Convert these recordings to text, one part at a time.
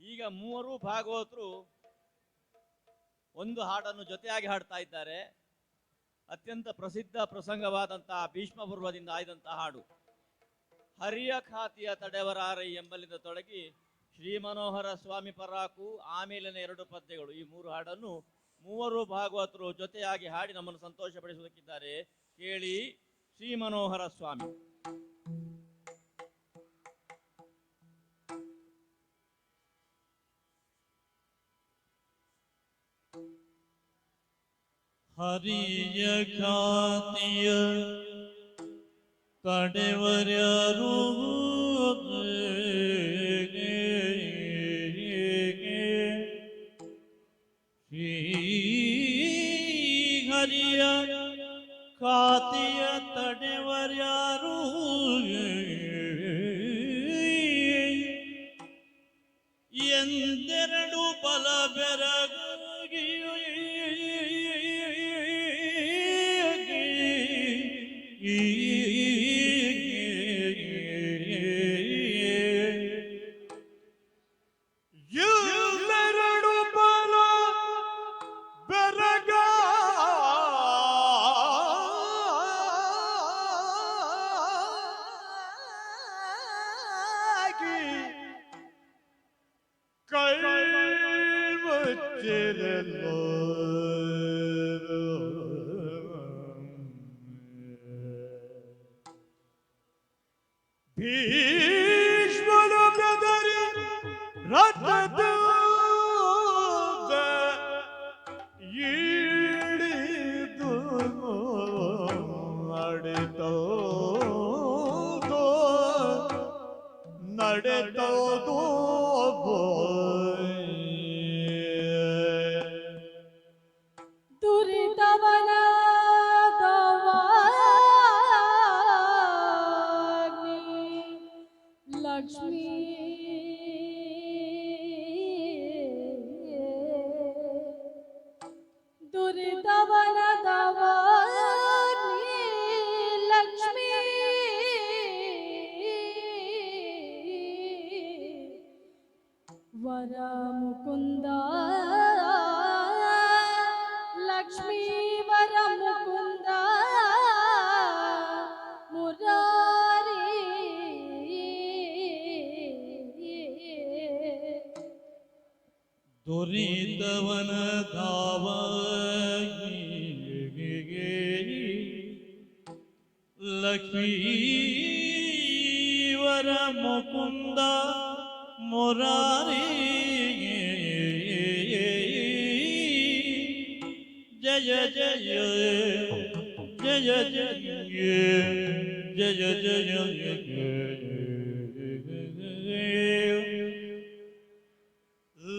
ಈಗ ಮೂವರು ಭಾಗವತರು ಒಂದು ಹಾಡನ್ನು ಜೊತೆಯಾಗಿ ಹಾಡ್ತಾ ಇದ್ದಾರೆ. ಅತ್ಯಂತ ಪ್ರಸಿದ್ಧ ಪ್ರಸಂಗವಾದಂತಹ ಭೀಷ್ಮ ಪೂರ್ವದಿಂದ ಆಯ್ದಂತಹ ಹಾಡು. ಹರಿಯ ಖಾತಿಯ ತಡೆವರಾರೈ ಎಂಬಲ್ಲಿಂದ ತೊಡಗಿ ಶ್ರೀ ಮನೋಹರ ಸ್ವಾಮಿ ಪರಾಕು ಆಮೇಲಿನ ಎರಡು ಪದ್ಯಗಳು. ಈ ಮೂರು ಹಾಡನ್ನು ಮೂವರು ಭಾಗವತರು ಜೊತೆಯಾಗಿ ಹಾಡಿ ನಮ್ಮನ್ನು ಸಂತೋಷಪಡಿಸುವುದಕ್ಕಿದ್ದಾರೆ. ಕೇಳಿ ಶ್ರೀ ಮನೋಹರ ಸ್ವಾಮಿ. ഹരിയഖാതിയ തടവരൂപ ഹരിയ ഖാതിയ തടവരൂ എന്തെരടു ബലബെര ಎಲ್ಲೆರಡು ಬಲ ಬೆರಗ ಕೈ ಮುಚ್ಚಿರಲು ಭೀಷ್ಮನ ಬೆದರಿ ರಥದ ಈಡಿದು ನಡೆತೋದು ನಡೆತೋದು ముకుందా లక్ష్మీవర ముకుందా మురారి దురితవన దావీ లక్ష్మీవర ముకుందా মুরারি জয় জয় জয় জয় জয় জয় জয় জয় জয়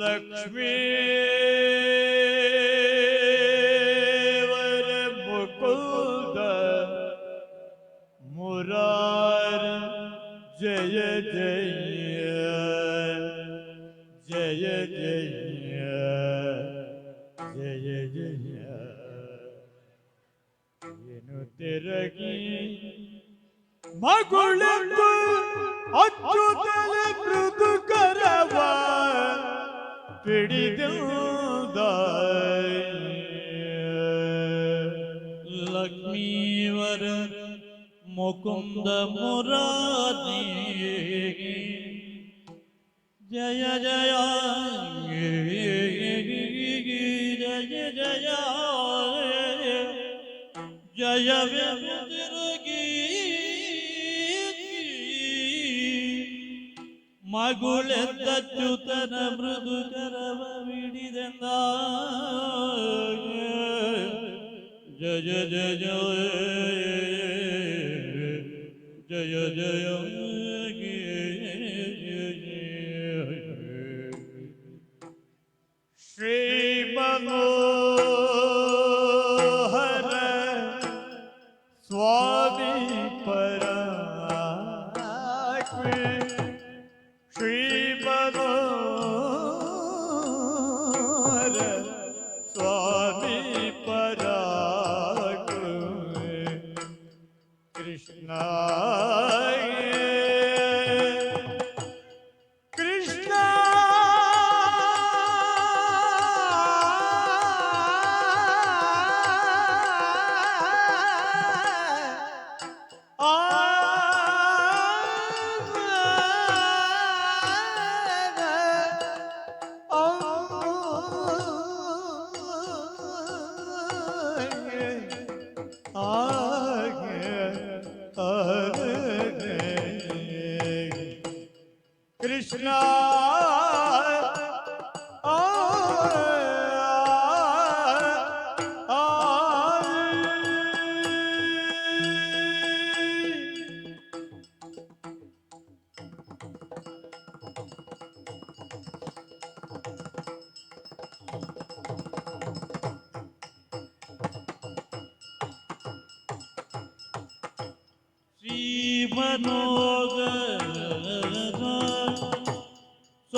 লক্ষ্মী মুরার জয় জয় ತಿರಗಿ ಮಗುಳೆಂದು ಅಚ್ಚುತಲೆ ಮೃದು ಕರವ ಪಿಡಿದ ಲಕ್ಷ್ಮೀವರ ಮುಕುಂದ ಮುರಾರಿ ಜಯ ಜಯ ಜಯ ಜಯ ಜಯ ವ್ಯತಿರುಗಿ ಮಗುಳೆದ್ದಚ್ಯುತನ ಮೃದು ಕರವ ಬಿಡಿದೆಂದ ಜಯ ಜಯ ಜಯ ಜಯ Krishna. Shri Manogar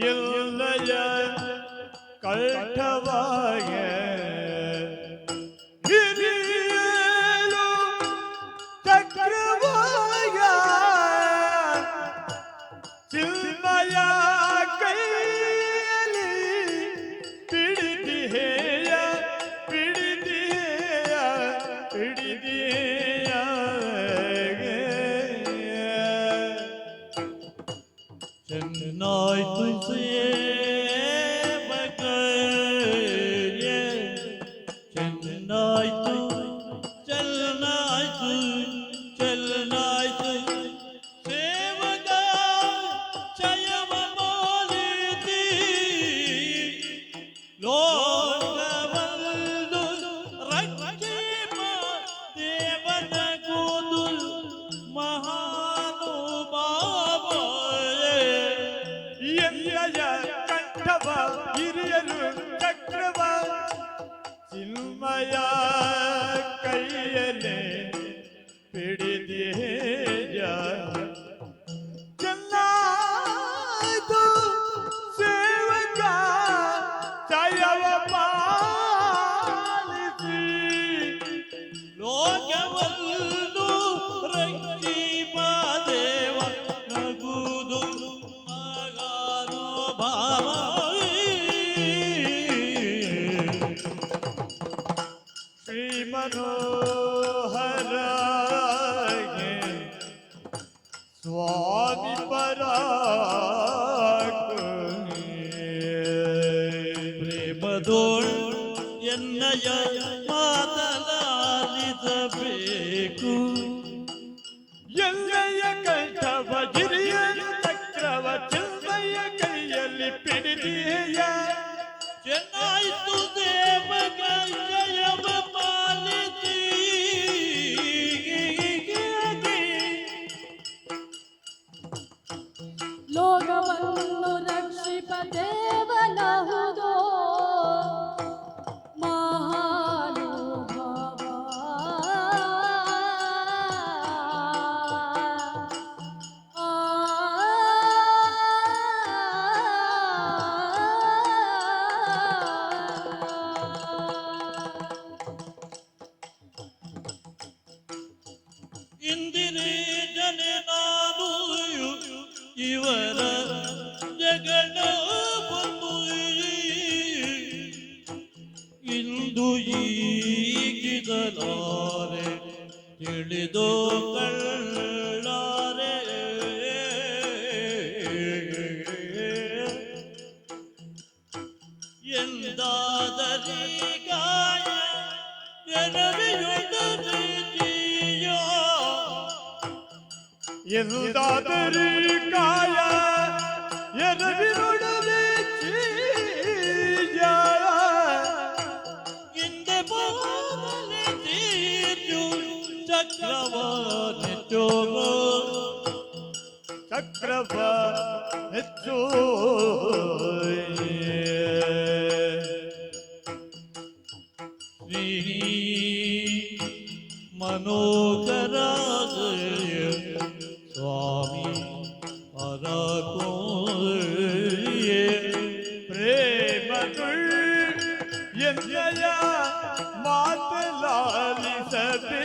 இல்லைய கட்டவாய I. tôi xin ಸ್ವಾಮಿ ಪರಾಕಣಿ ಪ್ರೇಮದೋಳ್ ಎನ್ನಯ എന്താതിരിക്കായ എരവിനോട് എന്റെ തീരു ചക്രവാനോ ചക്രവാനോ ശ്രീ മനോഹര என்னையா மாத்தலாலி சபே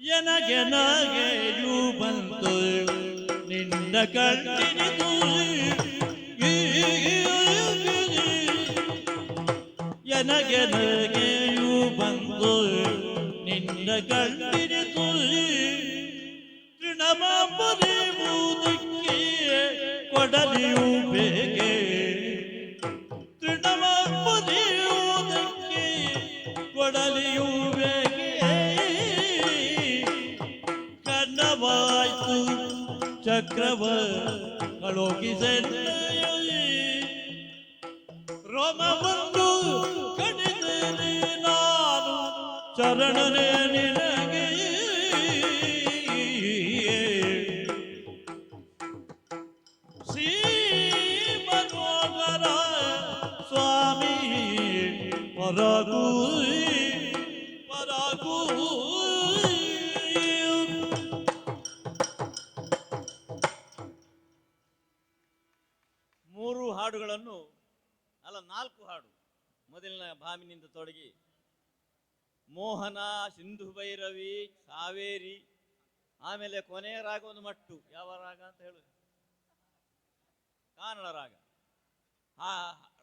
ಎನಗೆನಗೆಯೂ ಬಂತು ನಿನ್ನ ಕಣ್ಣಿನಿದು ಎನಗೆನಗೆಯೂ ಬಂತು ನಿನ್ನ ಕಣ್ಣಿನಿದು ತೃಣಮಾಂಬುವುದಕ್ಕೆ ಕೊಡಲಿಯೂ ಬೇಗೆ ಕಳೋಗಿಸೆನ್ನೆಯೇ ರೋಮವನ್ನು ಕಡಿದರೆ ನಾನು ಚರಣನೆ ನಿನಗೆ ಶ್ರೀ ಸ್ವಾಮಿ ಪರಗೂ ಮೊದಲಿನ ತೊಡಗಿ. ಮೋಹನ, ಸಿಂಧು ಭೈರವಿ, ಕಾವೇರಿ, ಆಮೇಲೆ ಕೊನೆಯ ರಾಗ ಒಂದು ಮಟ್ಟು. ಯಾವ ರಾಗ ಅಂತ ಹೇಳು. ಕಾನಡ ರಾಗ. ಆ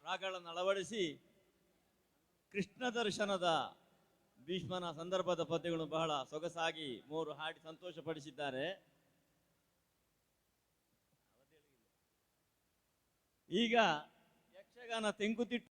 ರಾಗಗಳನ್ನು ಅಳವಡಿಸಿ ಕೃಷ್ಣ ದರ್ಶನದ ಭೀಷ್ಮನ ಸಂದರ್ಭದ ಪದ್ಯಗಳು ಬಹಳ ಸೊಗಸಾಗಿ ಮೂರು ಹಾಡಿ ಸಂತೋಷಪಡಿಸಿದ್ದಾರೆ. ಈಗ ಯಕ್ಷಗಾನ ತೆಂಕುತಿಟ್ಟು